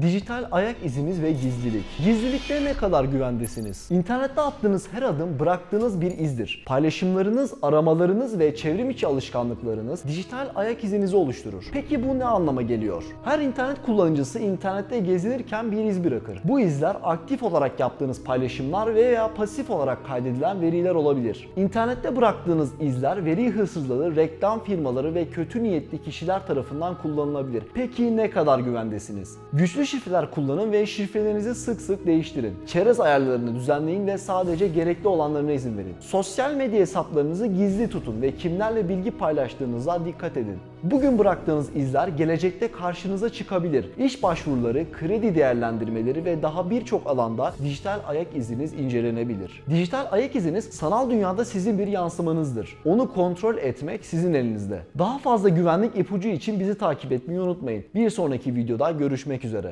Dijital ayak iziniz ve gizlilik. Gizlilikte ne kadar güvendesiniz? İnternette attığınız her adım bıraktığınız bir izdir. Paylaşımlarınız, aramalarınız ve çevrim içi alışkanlıklarınız dijital ayak izinizi oluşturur. Peki bu ne anlama geliyor? Her internet kullanıcısı internette gezinirken bir iz bırakır. Bu izler aktif olarak yaptığınız paylaşımlar veya pasif olarak kaydedilen veriler olabilir. İnternette bıraktığınız izler veri hırsızları, reklam firmaları ve kötü niyetli kişiler tarafından kullanılabilir. Peki ne kadar güvendesiniz? Güçlü şifreler kullanın ve şifrelerinizi sık sık değiştirin. Çerez ayarlarını düzenleyin ve sadece gerekli olanlarına izin verin. Sosyal medya hesaplarınızı gizli tutun ve kimlerle bilgi paylaştığınıza dikkat edin. Bugün bıraktığınız izler gelecekte karşınıza çıkabilir. İş başvuruları, kredi değerlendirmeleri ve daha birçok alanda dijital ayak iziniz incelenebilir. Dijital ayak iziniz sanal dünyada sizin bir yansımanızdır. Onu kontrol etmek sizin elinizde. Daha fazla güvenlik ipucu için bizi takip etmeyi unutmayın. Bir sonraki videoda görüşmek üzere.